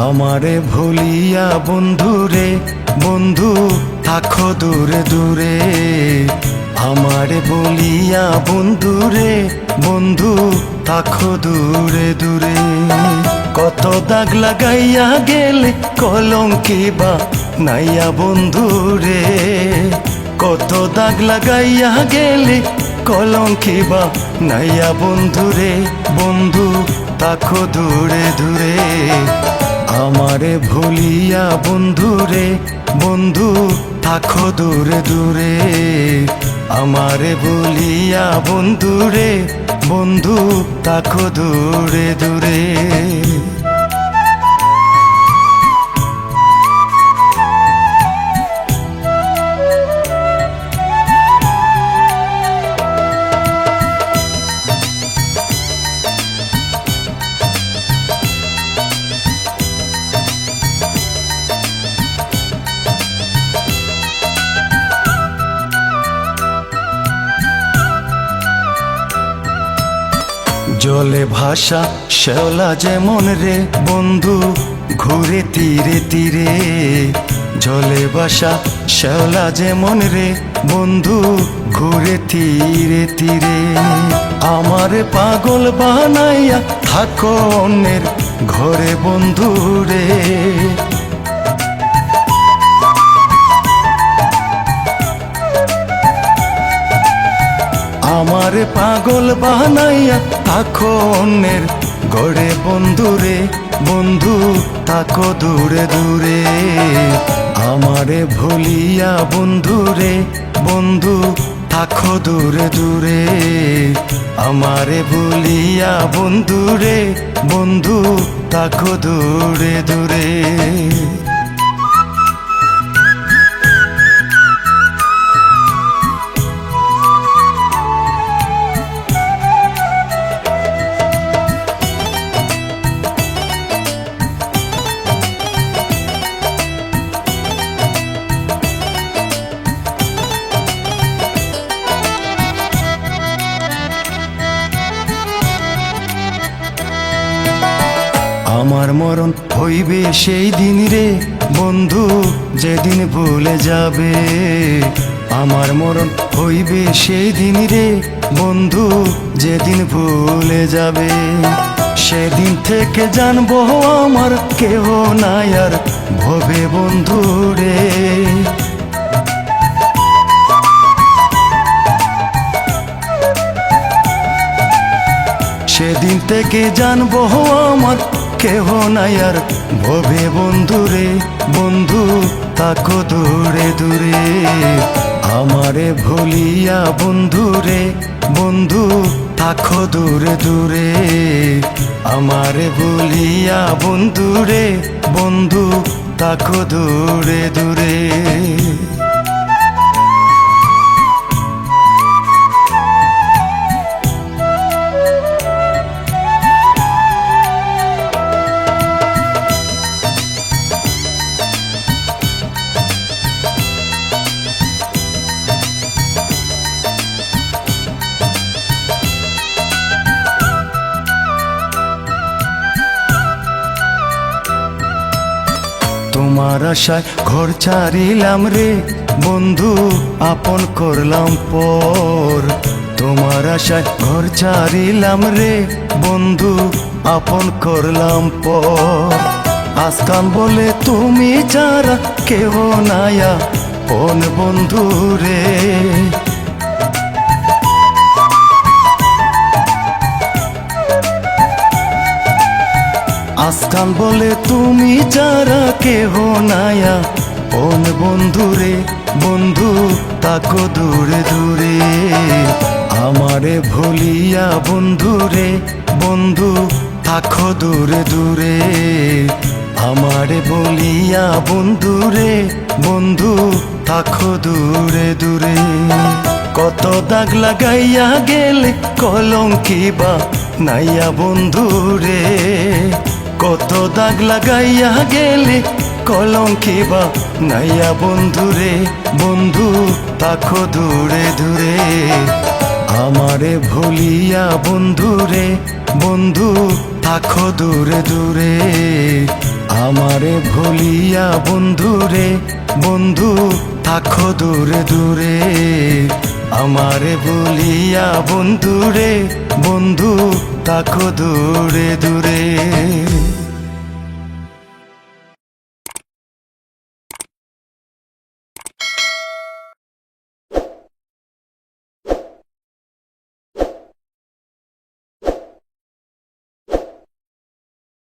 আমারে ভুলিয়া বন্ধুরে, বন্ধু থাকো দূরে দূরে। আমারে বলিয়া বন্ধুরে, বন্ধু থাকো দূরে দূরে। কত দাগ লাগাইয়া গেলে কলঙ্কি বা নাইয়া বন্ধুরে। কত দাগ লাগাইয়া গেলে কলঙ্কি বা নাইয়া বন্ধুরে, বন্ধু তাকো দূরে দূরে। আমারে ভুলিয়া বন্ধুরে বন্ধু থাকো দূরে দূরে। আমারে ভুলিয়া বন্ধুরে বন্ধু থাকো দূরে দূরে। জলে ভাষা শ্যাওলা যেমন রে, বন্ধু, ঘুরে তীরে তীরে। জলে ভাষা শ্যাওলা যেমন রে, বন্ধু, ঘুরে তীরে তীরে। আমার পাগল বানাইয়া থাকো অন্যের ঘরে, বন্ধু রে। বানাইয়া থাকো অন্যের গড়ে বন্ধুরে। বন্ধু, থাকো দূরে দূরে। আমারে ভুলিয়া বন্ধুরে। বন্ধু, থাকো দূরে দূরে। আমারে ভুলিয়া বন্ধুরে। বন্ধু, থাকো দূরে দূরে। আমার মরণ হইবে সেই দিন রে বন্ধু, যেদিন ভুলে যাবে। আমার মরণ হইবে সেই দিন রে বন্ধু, যেদিন ভুলে যাবে। সেদিন থেকে জানব আমার কেহ নাই আর ভবে বন্ধু রে। সেদিন থেকে জানব আমার কেহ নাই আর ভবে বন্ধুরে বন্ধু, তাকো দূরে দূরে। আমারে ভুলিয়া বন্ধুরে বন্ধু থাকো দূরে দূরে। আমারে ভুলিয়া বন্ধুরে বন্ধু, তাকো দূরে দূরে। তোমার আশায় ঘর ছাড়িলাম রে। বন্ধু, আপন করলাম পর। তোমার আশায় ঘর ছাড়িলাম রে। বন্ধু, আপন করলাম পর। আজকাল বলে তুমি যারা কেহ নায়া কোন বন্ধু রে। আসকান বলে তুমি যারা কেহ নায়া। কোন বন্ধুরে বন্ধু, তাকো দূরে দূরে। আমারে ভুলিয়া বন্ধুরে বন্ধু থাকো দূরে দূরে। আমারে বলিয়া বন্ধুরে বন্ধু থাকো দূরে দূরে। কত দাগ লাগাইয়া গেলে কলঙ্কি বা নাইয়া বন্ধুরে দাগ লাগাইয়া গেলে কলঙ্কি বা নাইয়া বন্ধুরে, বন্ধু তাকো দূরে দূরে। আমারে ভুলিয়া বন্ধুরে, বন্ধু থাকো দূরে দূরে। আমারে ভুলিয়া বন্ধু রে বন্ধু থাকো দূরে দূরে। আমারে ভুলিয়া বন্ধু রে বন্ধু থাকো দূরে দূরে।